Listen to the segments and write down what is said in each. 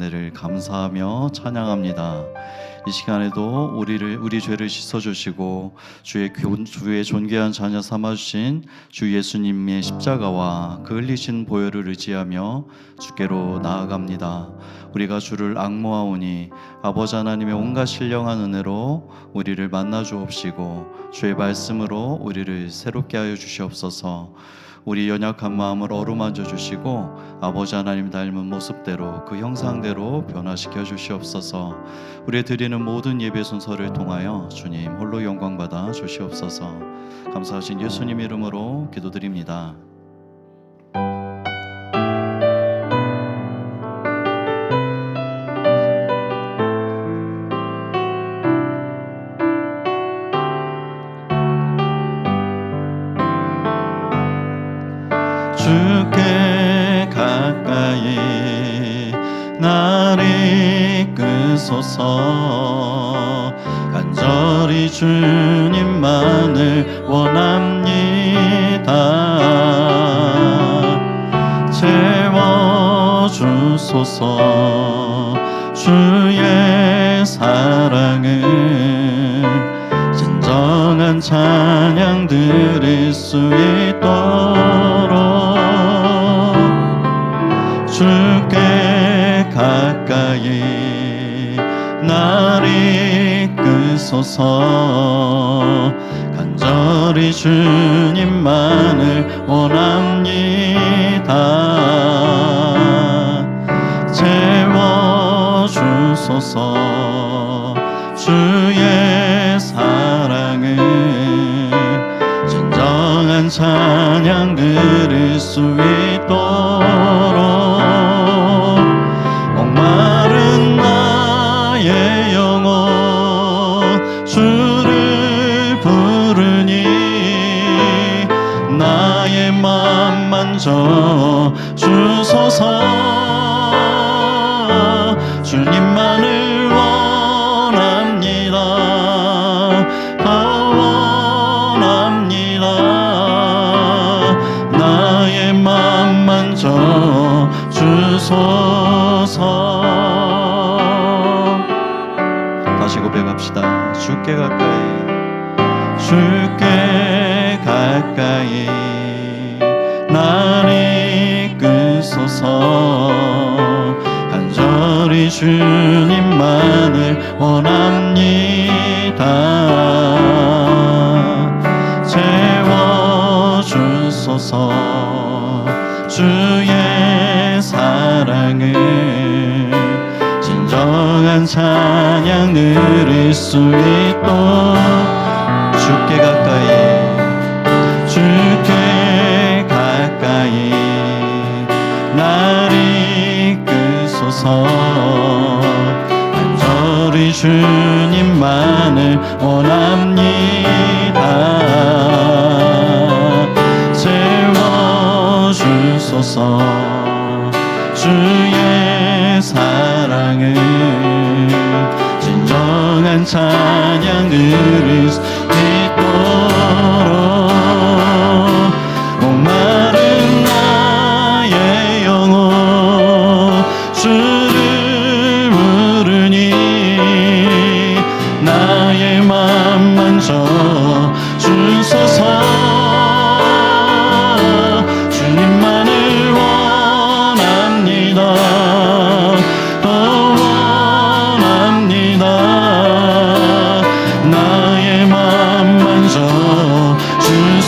은혜를 감사하며 찬양합니다. 이 시간에도 우리를 우리 죄를 씻어 주시고 주의 교- 주의 존귀한 자녀 삼아 주신 주 예수님의 십자가와 그 흘리신 보혈을 의지하며 주께로 나아갑니다. 우리가 주를 악모하오니 아버지 하나님의 온갖 신령한 은혜로 우리를 만나 주옵시고 주의 말씀으로 우리를 새롭게 하여 주시옵소서. 우리 연약한 마음을 어루만져 주시고 아버지 하나님 닮은 모습대로 그 형상대로 변화시켜 주시옵소서. 우리 드리는 모든 예배 순서를 통하여 주님 홀로 영광 받아 주시옵소서. 감사하신 예수님 이름으로 기도드립니다. 찬양 드릴 수 있도록 주께 가까이 날 이끄소서. 간절히 주님만을 원합니다. 채워주소서 드 주님만을 원합니다. 채워주소서. 주의 사랑을 진정한 찬양 드릴 수 있도록 주께 가까이 주께 가까이 날 이끄소서 주님만을 원합니다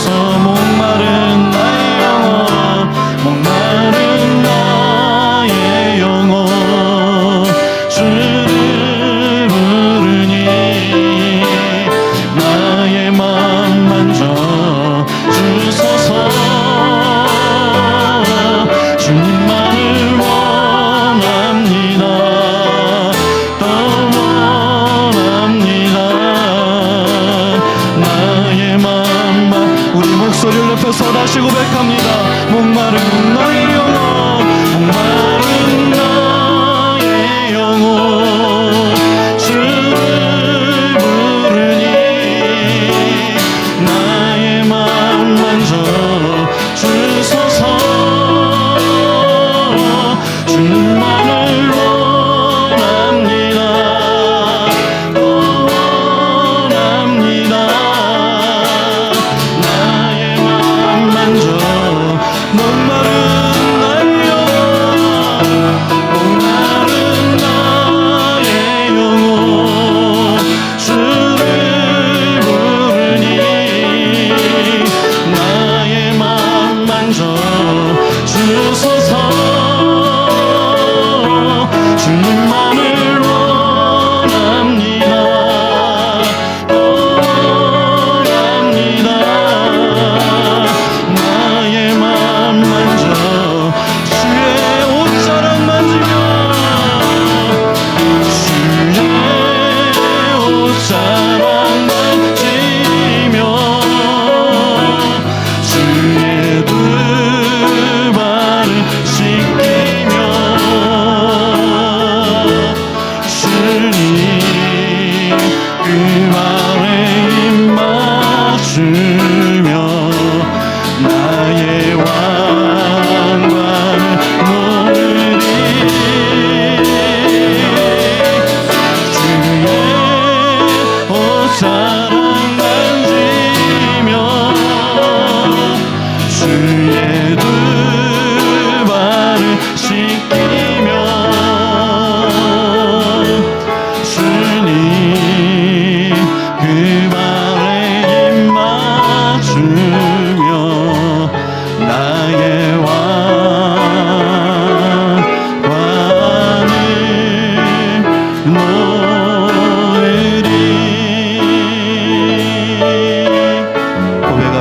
주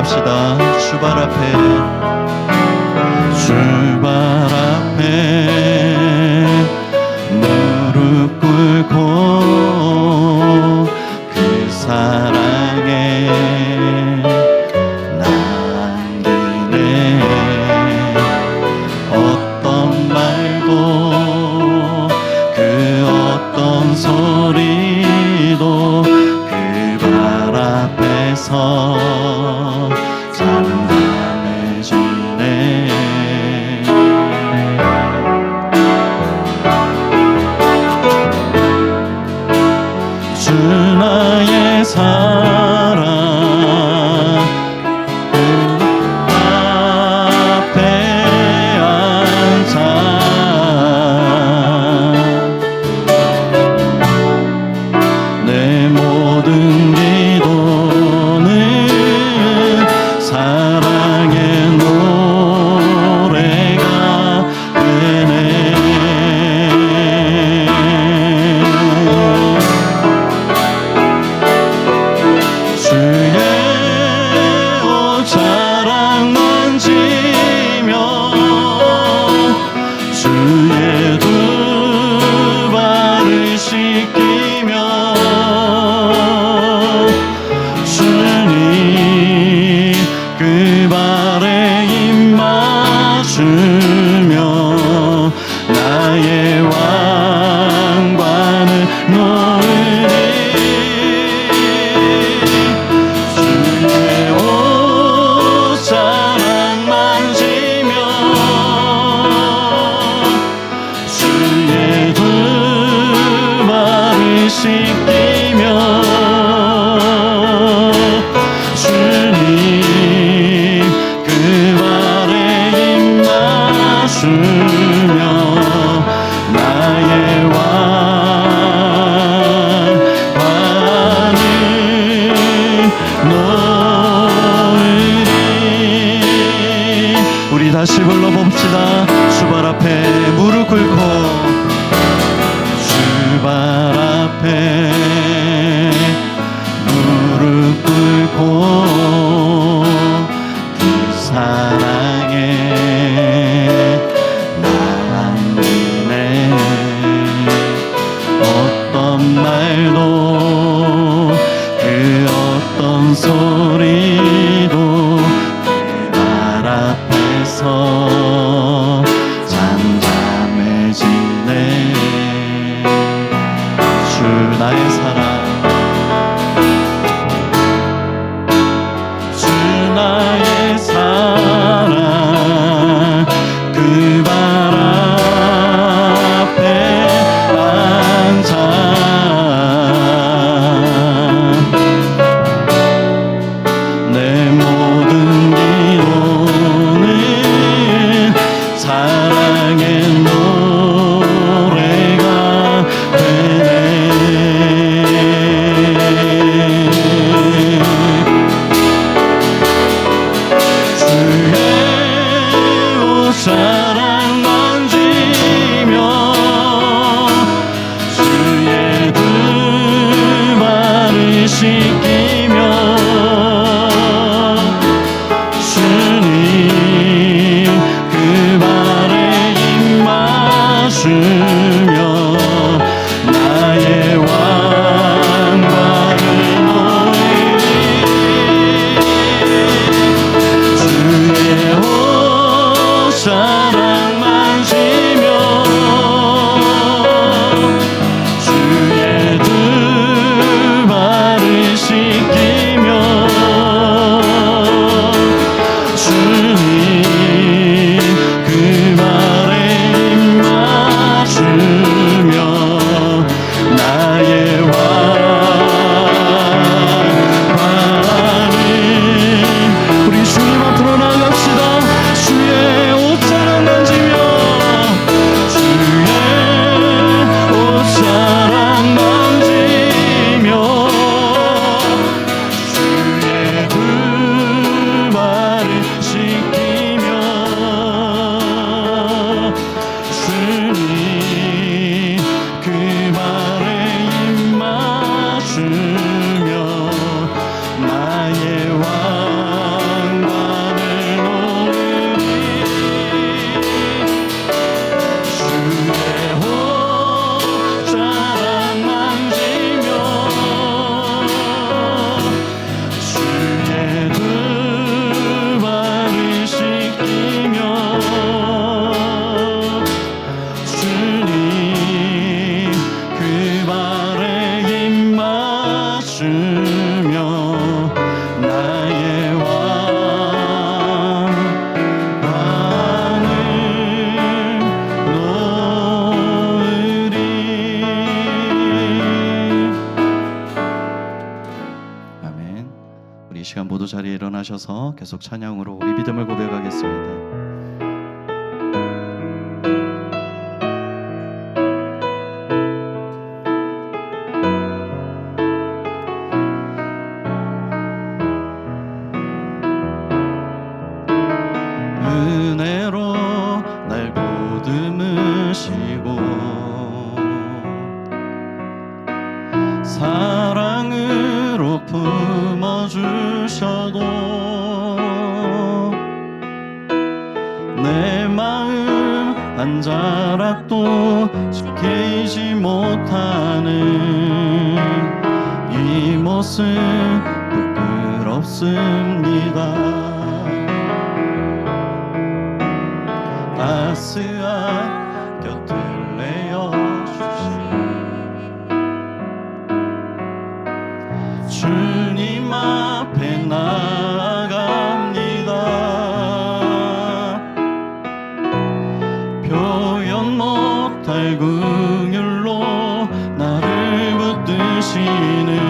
나아갑시다. 주발 앞에. together. corações. 계속 찬양으로 우리 믿음을 고백하겠습니다. 사랑으로 품어주셔도 자락도 지키지 못하는 이 모습 부끄럽습니다. 표현 못할 긍휼로 나를 붙드시는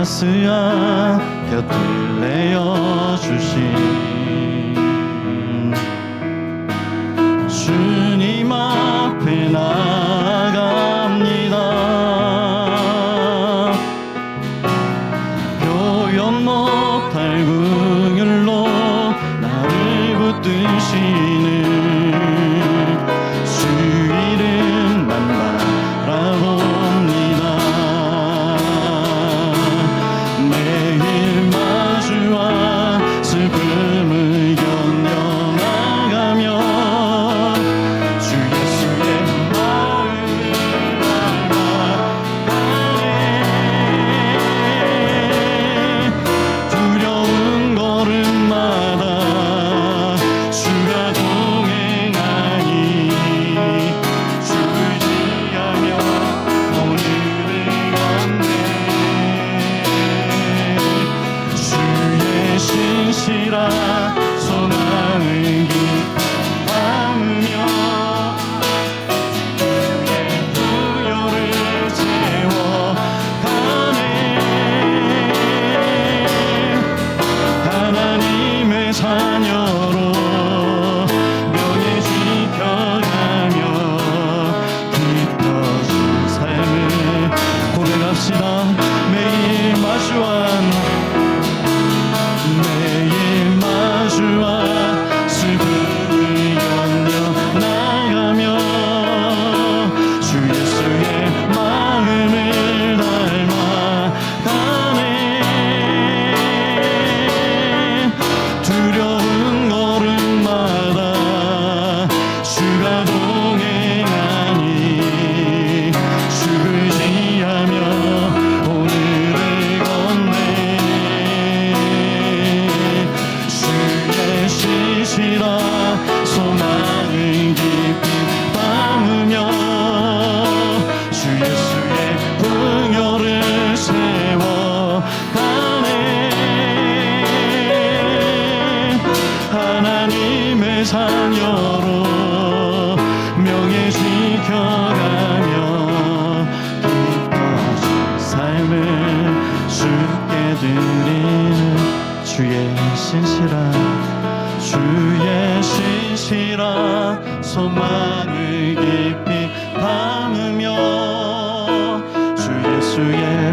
가스야 곁을 내어 주신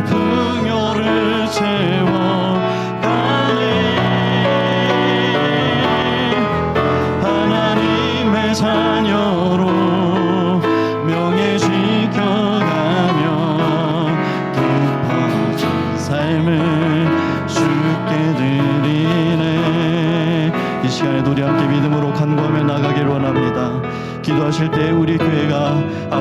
풍요를 채워.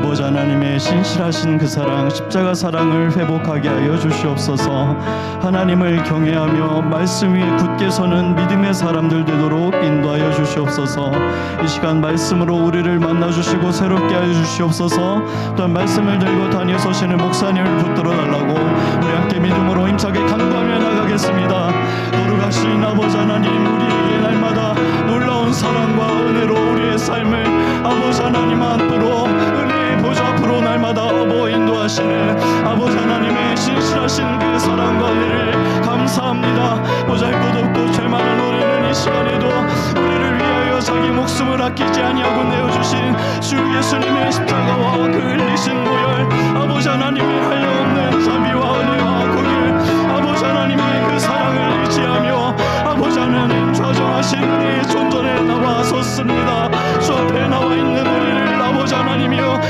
아버지 하나님의 신실하신 그 사랑 십자가 사랑을 회복하게 하여 주시옵소서. 하나님을 경외하며 말씀 위에 굳게 서는 믿음의 사람들 되도록 인도하여 주시옵소서. 이 시간 말씀으로 우리를 만나 주시고 새롭게 하여 주시옵소서. 또한 말씀을 들고 다니어 서시는 목사님을 붙들어 달라고 우리 함께 믿음으로 힘차게 간구하며 나가겠습니다. 거룩하신 아버지 하나님 우리에게 날마다 놀라운 사랑과 은혜로 우리의 삶을 아버지 하나님 앞으로 보좌 앞으로 날마다 어버 인도하시는 아버지 하나님의 신실하신 그 사랑과 은혜를 감사합니다. 보잘것없고 죄 많은 우리는 이 시간에도 우리를 위하여 자기 목숨을 아끼지 아니하고 내어주신 주 예수님의 십자가와 그 흘리신 보혈. 아버지 하나님의 한량없는 자비와 은혜와 공일 아버지 하나님의 그 사랑을 의지하며 아버지 하나님 좌정하신 우리의 존전에 나와 섰습니다. 주 앞에 나와 있는 우리를 아버지 하나님이여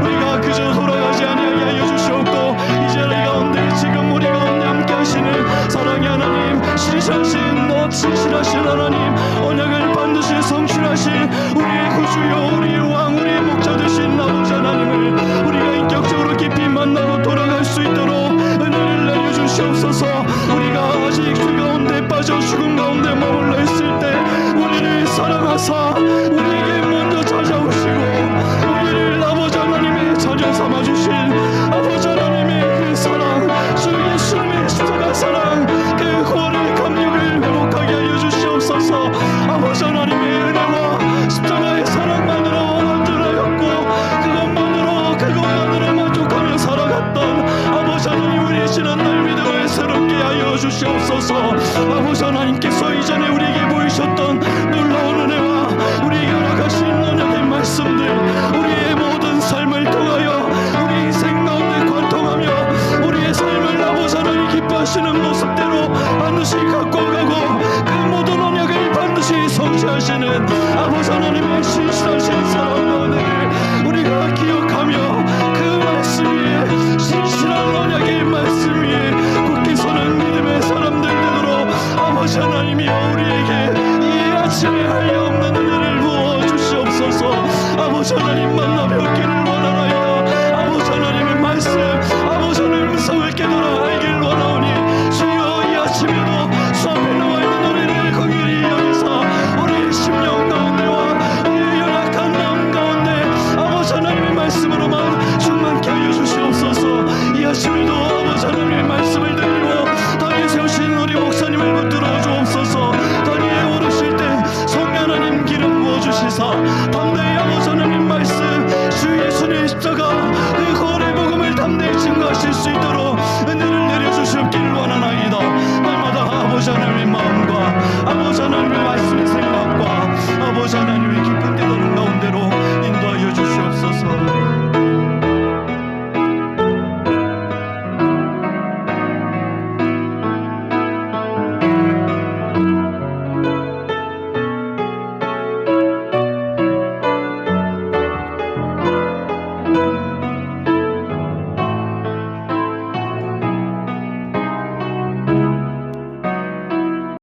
우리가 돌아가지 아니하게 하여 주시옵고 이 자리 가운데 지금 우리 가운데 함께 하시는 사랑의 하나님 신실하신 너 진실하신 하나님 언약을 반드시 성취하신 우리의 구주여 우리의 왕 우리의 목자 되신 아버지 하나님을 우리가 인격적으로 깊이 만나고 돌아갈 수 있도록 은혜를 내려주시옵소서. 우리가 아직 주 가운데 빠져 죽음 가운데 머물러 있을 때 우리를 사랑하사 우리에게 주옵소서